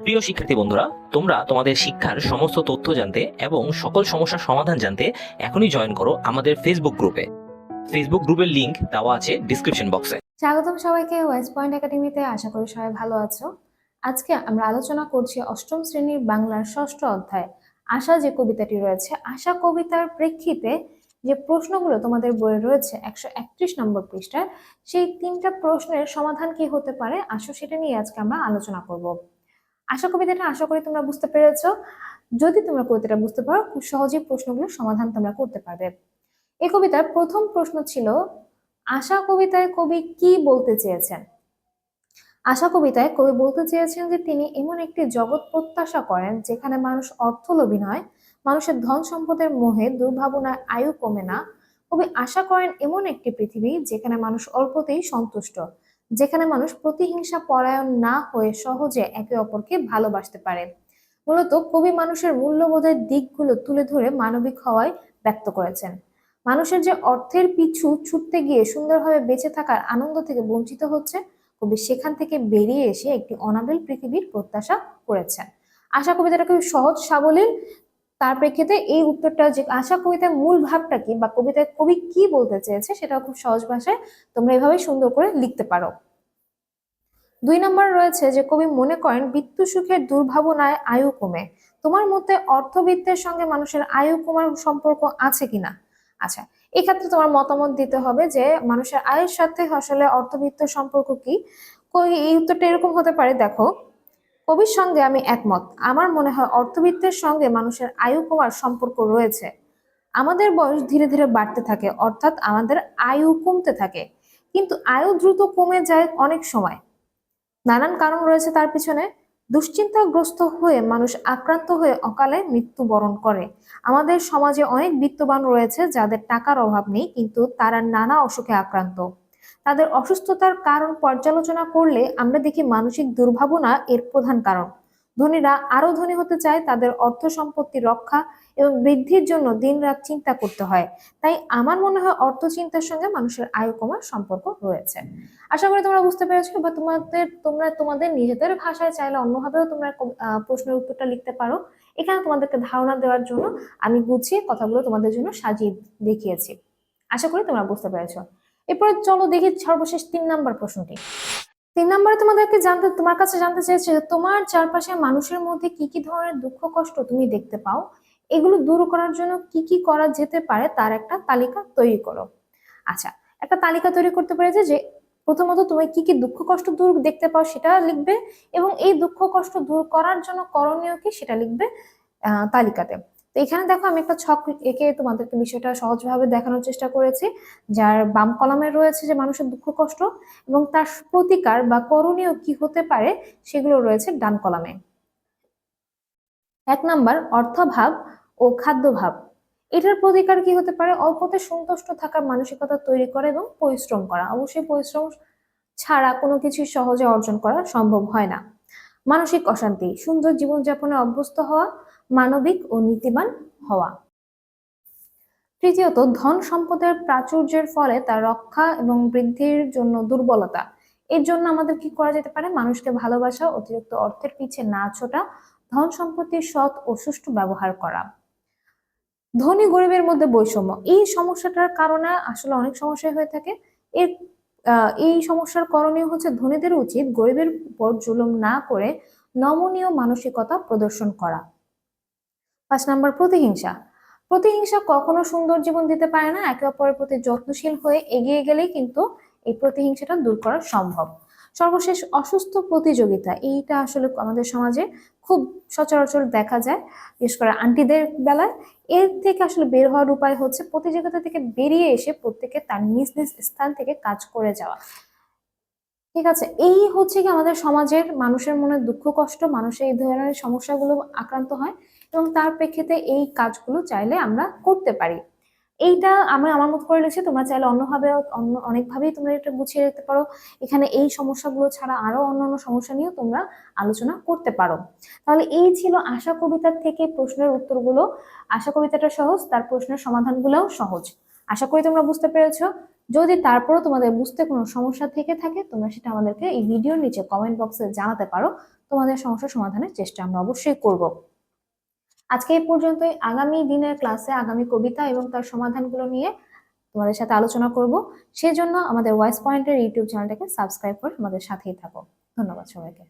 প্রিয় শিক্ষার্থী বন্ধুরা, তোমরা তোমাদের শিক্ষার সমস্ত তথ্য জানতে এবং সকল সমস্যার সমাধান জানতে এখনই জয়েন করো আমাদের ফেসবুক গ্রুপে ফেসবুক গ্রুপের লিংক দেওয়া আছে ডিসক্রিপশন বক্সে স্বাগতম সবাইকে ওয়েস্ট পয়েন্ট একাডেমিতে আশা করি সবাই ভালো আছো। আজকে আমরা আলোচনা করছি অষ্টম শ্রেণির বাংলার ষষ্ঠ অধ্যায়। আশা যে কবিতাটি রয়েছে, আশা কবিতার প্রেক্ষিতে যে প্রশ্নগুলো তোমাদের বইয়ে রয়েছে একশো একত্রিশ নম্বর পৃষ্ঠায়, সেই তিনটা প্রশ্নের সমাধান কি হতে পারে? আসো সেটা নিয়ে আজকে আমরা আলোচনা করব। আশা কবিতাটা আশা করি তোমরা বুঝতে পেরেছ। যদি তোমরা কবিতাটা বুঝতে পারো, খুব সহজেই প্রশ্নগুলোর সমাধান তোমরা করতে পারবে। এই কবিতার প্রথম প্রশ্ন ছিল, আশা কবিতায় কবি কি বলতে চেয়েছেন? আশা কবিতায় কবি বলতে চেয়েছেন যে, তিনি এমন একটি জগৎ প্রত্যাশা করেন, যেখানে মানুষ অর্থলোভী নয়, মানুষের ধন সম্পদের মোহে দুর্ভাবনায় আয়ু কমে না। কবি আশা করেন এমন একটি পৃথিবী, যেখানে মানুষ অল্পতেই সন্তুষ্ট। যেখানে মানুষ প্রতিহিংসা পরায়ণ না হয়ে সহজে একে অপরকে ভালোবাসতে পারে। মূলত কবি মানুষের মূল্যবোধের দিকগুলো তুলে ধরে মানবিক হওয়ায় ব্যক্ত করেছেন। মানুষের যে অর্থের পিছু ছুটতে গিয়ে সুন্দরভাবে বেঁচে থাকার আনন্দ থেকে বঞ্চিত হচ্ছে, কবি সেখান থেকে বেরিয়ে এসে একটি অনাবিল পৃথিবীর প্রত্যাশা করেছেন। আশা কবিতাটা খুব সহজ সাবলীল, তার প্রেক্ষিতে এই উত্তরটা যে আশা কবিতার মূল ভাবটা কি বা কবিতায় কবি কি বলতে চেয়েছে সেটা খুব সহজ ভাষায় তোমরা এভাবে সুন্দর করে লিখতে পারো। দুই নম্বর রয়েছে যে কবি মনে করেন, বিত্ত সুখের দুর্ভাবনায় আয়ু কমে। তোমার মতে অর্থবিত্তের সঙ্গে মানুষের আয়ু কমার সম্পর্ক আছে কিনা? আচ্ছা এক্ষেত্রে তোমার মতামত দিতে হবে যে মানুষের আয়ের সাথে আসলে অর্থবিত্ত সম্পর্ক কি? এই উত্তরটা এরকম হতে পারে, দেখো, কবির সঙ্গে আমি একমত। আমার মনে হয় অর্থবিত্তের সঙ্গে মানুষের আয়ু কমার সম্পর্ক রয়েছে। আমাদের বয়স ধীরে ধীরে বাড়তে থাকে, অর্থাৎ আমাদের আয়ু কমতে থাকে। কিন্তু আয়ু দ্রুত কমে যায় অনেক সময়। নানান কারণ রয়েছে তার পিছনে। দুশ্চিন্তাগ্রস্ত হয়ে মানুষ আক্রান্ত হয়ে অকালে মৃত্যুবরণ করে। আমাদের সমাজে অনেক বিত্তবান রয়েছে যাদের টাকার অভাব নেই, কিন্তু তারা নানা অসুখে আক্রান্ত। তাদের অসুস্থতার কারণ পর্যালোচনা করলে আমরা দেখি মানসিক দুর্ভাবনা এর প্রধান কারণ। ধনীরা আরও ধনী হতে চায় তাদের অর্থ সম্পত্তি রক্ষা এবং বৃদ্ধির জন্য দিনরাত চিন্তা করতে হয়। তাই আমার মনে হয় অর্থ চিন্তার সঙ্গে মানুষের আয়ু কমার সম্পর্ক রয়েছে। আশা করি তোমরা বুঝতে পেরেছ বা তোমাদের, তোমরা তোমাদের নিজেদের ভাষায় চাইলে অন্যভাবেও তোমরা প্রশ্নের উত্তরটা লিখতে পারো। এখানে তোমাদেরকে ধারণা দেওয়ার জন্য আমি গুছিয়ে কথাগুলো তোমাদের জন্য সাজিয়ে দেখিয়েছি। আশা করি তোমরা বুঝতে পেরেছ। এরপরে চলো দেখি সর্বশেষ তিন নাম্বার প্রশ্নটি। তিন নম্বরে তোমাদেরকে জানতে, তোমার কাছে জানতে চেয়েছে যে তোমার চারপাশে মানুষের মধ্যে কি কি ধরনের দুঃখ, কষ্ট তুমি দেখতে পাও? এগুলো দূর করার জন্য কি কি করা যেতে পারে? তার একটা তালিকা তৈরি করো। আচ্ছা একটা তালিকা তৈরি করতে পেরেছে যে প্রথমত তুমি কি কি দুঃখ, কষ্ট দূর দেখতে পাও সেটা লিখবে এবং এই দুঃখ, কষ্ট দূর করার জন্য করণীয় কি সেটা লিখবে তালিকাতে। তো এখানে দেখো আমি একটা ছক এঁকে তোমাদেরকে বিষয়টা সহজভাবে দেখানোর চেষ্টা করেছি, যার বাম কলমে রয়েছে যে মানুষের দুঃখ কষ্ট এবং তার প্রতিকার বা করণীয় কি হতে পারে সেগুলো রয়েছে ডান কলামে। এক নাম্বার, অর্থভাব ও খাদ্যভাব। এটার প্রতিকার কি হতে পারে? অল্পতে সন্তুষ্ট থাকার মানসিকতা তৈরি করা এবং পরিশ্রম করা। অবশ্যই পরিশ্রম ছাড়া কোনো কিছু সহজে অর্জন করা সম্ভব হয় না। মানসিক অশান্তি, সুন্দর জীবনযাপনে অভ্যস্ত হওয়া মানবিক ও নীতিবান হওয়া। তৃতীয়ত, ধন সম্পদের প্রাচুর্যের ফলে তার রক্ষা এবং বৃদ্ধির জন্য দুর্বলতা। এর জন্য আমাদের কি করা যেতে পারে? মানুষকে ভালোবাসা, অতিরিক্ত অর্থের পিছে না ছোটা, ধন সম্পত্তির সৎ ও সুষ্ঠু ব্যবহার করা। ধনী গরিবের মধ্যে বৈষম্য। এই সমস্যাটার কারণে আসলে অনেক সমস্যাই হয়ে থাকে। এর এই সমস্যার করণীয় হচ্ছে ধনীদের উচিত গরিবের উপর জুলুম না করে নমনীয় মানসিকতা প্রদর্শন করা। পাঁচ নাম্বার প্রতিহিংসা। প্রতিহিংসা কখনো সুন্দর জীবন দিতে পারে না, একে অপরের প্রতি যত্নশীল হয়ে এগিয়ে গেলেই কিন্তু এই প্রতিহিংসাটা দূর করা সম্ভব। সর্বশেষ অসুস্থ প্রতিযোগিতা, এইটা আসলে আমাদের সমাজে খুব সচরাচর দেখা যায়, বিশেষ করে আন্টিদের বেলায়। এর থেকে আসলে বের হওয়ার উপায় হচ্ছে প্রতিযোগিতা থেকে বেরিয়ে এসে প্রত্যেকে তার নিজ নিজ স্থান থেকে কাজ করে যাওয়া। ঠিক আছে, এই হচ্ছে কি আমাদের সমাজের মানুষের মনে দুঃখ, কষ্ট, মানুষের এই ধরনের সমস্যাগুলো আক্রান্ত হয়। এবং তার প্রেক্ষিতে এই কাজগুলো চাইলে আমরা করতে পারি। এইটা আমি আমার মত করে লিখছি, তোমরা চাইলে অন্যভাবে অন্য অনেকভাবেই তোমরা এটা গুছিয়ে রাখতে পারো। এখানে এই সমস্যাগুলো ছাড়া আরও অন্যান্য সমস্যা নিয়েও তোমরা আলোচনা করতে পারো। তাহলে এই ছিল আশা কবিতার থেকে প্রশ্নের উত্তরগুলো। আশা কবিতাটা সহজ, তার প্রশ্নের সমাধানগুলোও সহজ। আশা করি তোমরা বুঝতে পেরেছ। যদি তারপরও তোমাদের বুঝতে কোনো সমস্যা থেকে থাকে, তোমরা সেটা আমাদেরকে এই ভিডিওর নিচে কমেন্ট বক্সে জানাতে পারো। তোমাদের সমস্যার সমাধানের চেষ্টা আমরা অবশ্যই করব। আজকে এই পর্যন্তই। আগামী দিনের ক্লাসে আগামী কবিতা এবং তার সমাধানগুলো নিয়ে তোমাদের সাথে আলোচনা করব। সেই জন্য আমাদের ওয়াইস পয়েন্টের ইউটিউব চ্যানেলটাকে সাবস্ক্রাইব করে আমাদের সাথেই থাকো। ধন্যবাদ সবাইকে।